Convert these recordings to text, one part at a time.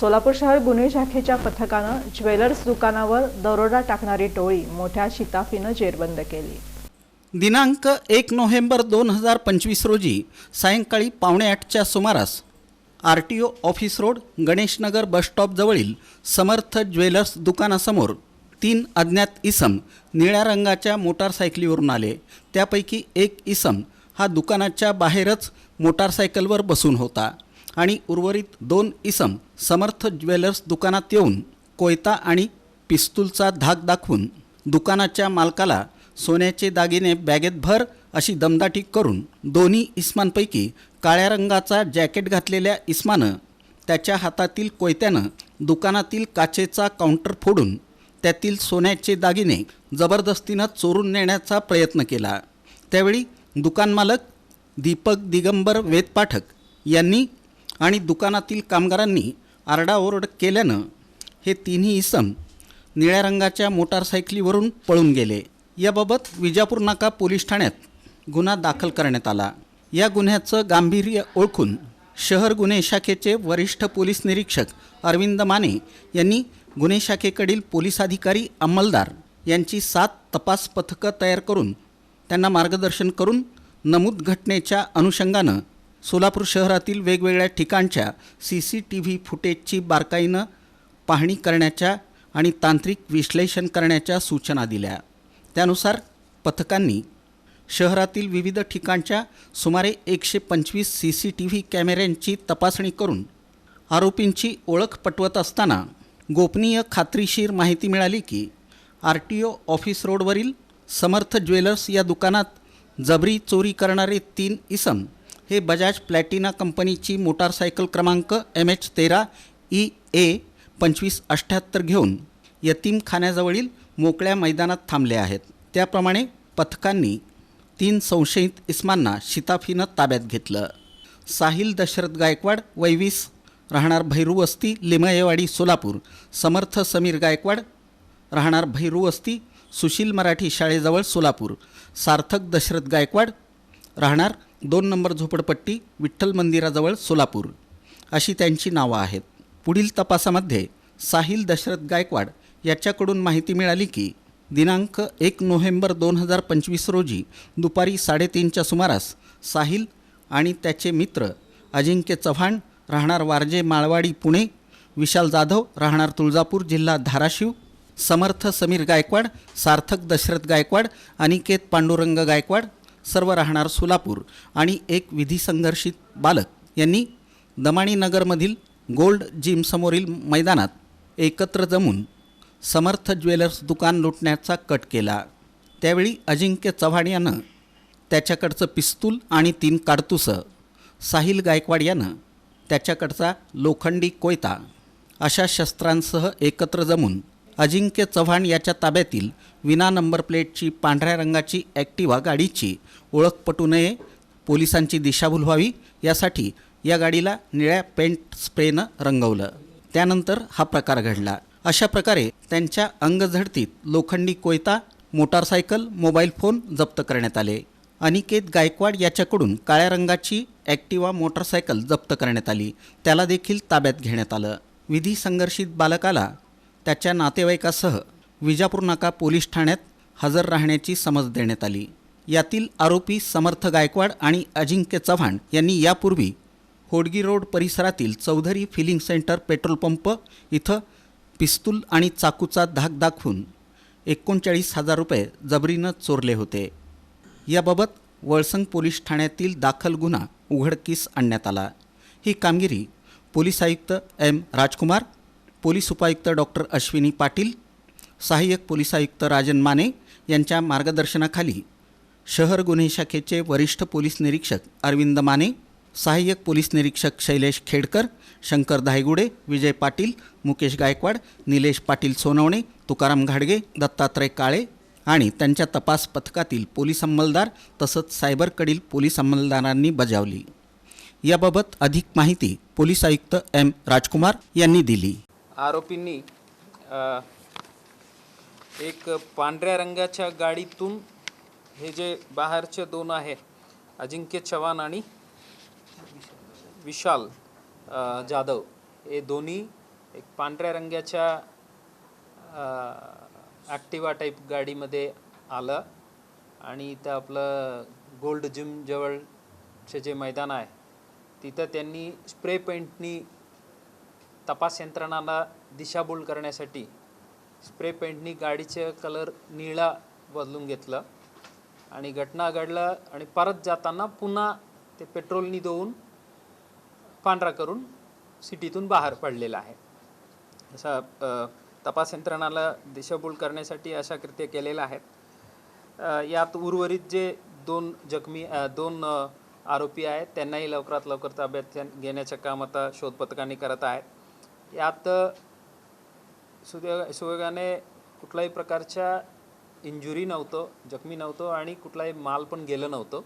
सोलापूर शहर गुन्हे शाखेच्या पथकानं ज्वेलर्स दुकानावर दरोडा टाकणारी टोळी मोठ्या शिताफीनं जेरबंद केली. दिनांक एक नोव्हेंबर दोन हजार पंचवीस रोजी सायंकाळी पावणे आठच्या सुमारास R T O office road Ganeshnagar बसस्टॉपजवळील Samarth jewellers दुकानासमोर तीन अज्ञात इसम निळ्या रंगाच्या मोटारसायकलीवरून आले. त्यापैकी एक इसम हा दुकानाच्या बाहेरच मोटारसायकलवर बसून होता. आणि उर्वरित दोन इसम समर्थ ज्वेलर्स दुकानात येऊन कोयता आणि पिस्तूलचा धाक दाखवून दुकानाच्या मालकाला सोन्याचे दागिने बॅगेत भर अशी दमदाटी करून दोन्ही इस्मांपैकी काळ्या रंगाचा जॅकेट घातलेल्या इस्मानं त्याच्या हातातील कोयत्यानं दुकानातील काचेचा काउंटर फोडून त्यातील सोन्याचे दागिने जबरदस्तीनं चोरून नेण्याचा प्रयत्न केला. त्यावेळी दुकानमालक दीपक दिगंबर वेदपाठक यांनी आणि दुकानातील कामगारांनी आरडाओरड केल्यानं हे तिन्ही इसम निळ्या रंगाच्या मोटारसायकलीवरून पळून गेले. याबाबत विजापूर नाका पोलीस ठाण्यात गुन्हा दाखल करण्यात आला. या गुन्ह्याचं गांभीर्य ओळखून शहर गुन्हे शाखेचे वरिष्ठ पोलीस निरीक्षक अरविंद माने यांनी गुन्हे शाखेकडील पोलीस अधिकारी अंमलदार यांची सात तपास पथकं तयार करून त्यांना मार्गदर्शन करून नमूद घटनेच्या अनुषंगानं सोलापूर शहरातील वेगवेगळ्या ठिकाणच्या सी सी टी व्ही फुटेजची बारकाईनं पाहणी करण्याच्या आणि तांत्रिक विश्लेषण करण्याच्या सूचना दिल्या. त्यानुसार पथकांनी शहरातील विविध ठिकाणच्या सुमारे एकशे पंचवीस सी सी टी व्ही कॅमेऱ्यांची तपासणी करून आरोपींची ओळख पटवत असताना गोपनीय खात्रीशीर माहिती मिळाली की आर टी ओ ऑफिस रोडवरील समर्थ ज्वेलर्स या दुकानात जबरी चोरी करणारे तीन इसम हे बजाज प्लॅटिना कंपनीची मोटारसायकल क्रमांक एम एच तेरा ई ए पंचवीस अठ्ठ्याहत्तर घेऊन यतीमखान्याजवळील मोकळ्या मैदानात थांबले आहेत. त्याप्रमाणे पथकांनी तीन संशयित इस्मांना शिताफीनं ताब्यात घेतलं. साहिल दशरथ गायकवाड वैवीस राहणार भैरू वस्ती लिमयेवाडी सोलापूर. समर्थ समीर गायकवाड राहणार भैरू वस्ती सुशील मराठी शाळेजवळ सोलापूर. सार्थक दशरथ गायकवाड राहणार दोन नंबर झोपडपट्टी विठ्ठल मंदिराजवळ सोलापूर अशी त्यांची नावं आहेत. पुढील तपासामध्ये साहिल दशरथ गायकवाड याच्याकडून माहिती मिळाली की दिनांक एक नोव्हेंबर दोन हजार पंचवीस रोजी दुपारी साडेतीनच्या सुमारास साहिल आणि त्याचे मित्र अजिंक्य चव्हाण राहणार वारजे माळवाडी पुणे विशाल जाधव राहणार तुळजापूर जिल्हा धाराशिव समर्थ समीर गायकवाड सार्थक दशरथ गायकवाड अनिकेत पांडुरंग गायकवाड सर्व राहणार सोलापूर आणि एक विधी संघर्षित बालक. यांनी दमाणी नगरमधील गोल्ड जिमसमोरील मैदानात एकत्र जमून समर्थ ज्वेलर्स दुकान लुटण्याचा कट केला. त्यावेळी अजिंक्य चव्हाण यानं त्याच्याकडचं पिस्तूल आणि तीन काडतुसं साहिल गायकवाड यानं त्याच्याकडचा लोखंडी कोयता अशा शस्त्रांसह एकत्र जमून अजिंक्य चव्हाण याच्या ताब्यातील विना नंबर प्लेटची पांढऱ्या रंगाची ॲक्टिवा गाडीची ओळख पटू नये पोलिसांची दिशाभूल व्हावी यासाठी या गाडीला निळ्या पेंट स्प्रेनं रंगवलं. त्यानंतर हा प्रकार घडला. अशा प्रकारे त्यांच्या अंगझडतीत लोखंडी कोयता मोटारसायकल मोबाईल फोन जप्त करण्यात आले. अनिकेत गायकवाड याच्याकडून काळ्या रंगाची ॲक्टिवा मोटारसायकल जप्त करण्यात आली. त्याला देखील ताब्यात घेण्यात आलं. विधी संघर्षित बालकाला त्याच्या नातेवाईकासह विजापूर नाका पोलीस ठाण्यात हजर राहण्याची समज देण्यात आली. यातील आरोपी समर्थ गायकवाड आणि अजिंक्य चव्हाण यांनी यापूर्वी होडगी रोड परिसरातील Chaudhari filling centre petrol pump इथं पिस्तूल आणि चाकूचा धाक दाखवून एकोणचाळीस हजार रुपये जबरीनं चोरले होते. याबाबत वळसंग पोलीस ठाण्यातील दाखल गुन्हा उघडकीस आणण्यात आला. ही कामगिरी पोलीस आयुक्त एम राजकुमार पोलीस उपायुक्त डॉक्टर अश्विनी पाटील सहाय्यक पोलीस आयुक्त राजन माने यांच्या मार्गदर्शनाखाली शहर गुन्हे शाखेचे वरिष्ठ पोलीस निरीक्षक अरविंद माने सहाय्यक पोलीस निरीक्षक शैलेश खेडकर शंकर धायगुडे विजय पाटील मुकेश गायकवाड निलेश पाटील सोनवणे तुकाराम घाडगे दत्तात्रय काळे आणि त्यांच्या तपास पथकातील पोलीस अंमलदार तसंच सायबरकडील पोलीस अंमलदारांनी बजावली. याबाबत अधिक माहिती पोलीस आयुक्त एम राजकुमार यांनी दिली. आरोपींनी एक पांढऱ्या रंगाच्या गाडीतून हे जे बाहेरचे दोन आहे अजिंक्य चव्हाण आणि विशाल जाधव हे दोन्ही एक पांढऱ्या रंगाच्या ॲक्टिवा टाईप गाडीमध्ये आलं आणि इथं आपलं गोल्ड जिमजवळचे जे मैदान आहे तिथं त्यांनी स्प्रे पेंटनी तपास यंत्रणांना दिशाभूल करण्यासाठी स्प्रे पेंटनी गाडीचे कलर निळा बदलून घेतलं आणि घटना घडलं आणि परत जाताना पुन्हा ते पेट्रोलनी धुवून पांढरा करून सिटीतून बाहेर पडलेला आहे. असा तपास यंत्रणाला दिशाभूल करण्यासाठी अशा कृत्य केलेल्या आहेत. यात उर्वरित जे दोन जखमी दोन आरोपी आहेत त्यांनाही लवकरात लवकर ताब्यात घेण्याचं काम आता शोध करत आहेत. यात सुदैव सुयोगाने कुठल्याही प्रकारच्या इंजुरी नव्हतं जखमी नव्हतं आणि कुठलाही माल पण गेलं नव्हतं.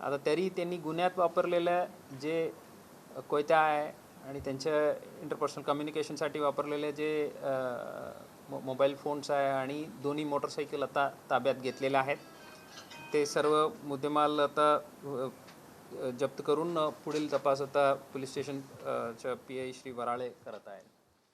आता तरी त्यांनी गुन्ह्यात वापरलेल्या जे कोयत्या आहे आणि त्यांच्या इंटरपर्सनल कम्युनिकेशनसाठी वापरलेले जे मो मोबाईल फोन्स आहे आणि दोन्ही मोटरसायकल आता ताब्यात घेतलेल्या आहेत. ते सर्व मुद्देमाल आता जप्त करून पुढील तपास आता पोलीस स्टेशन च्या पी आय श्री वराळे करत आहेत.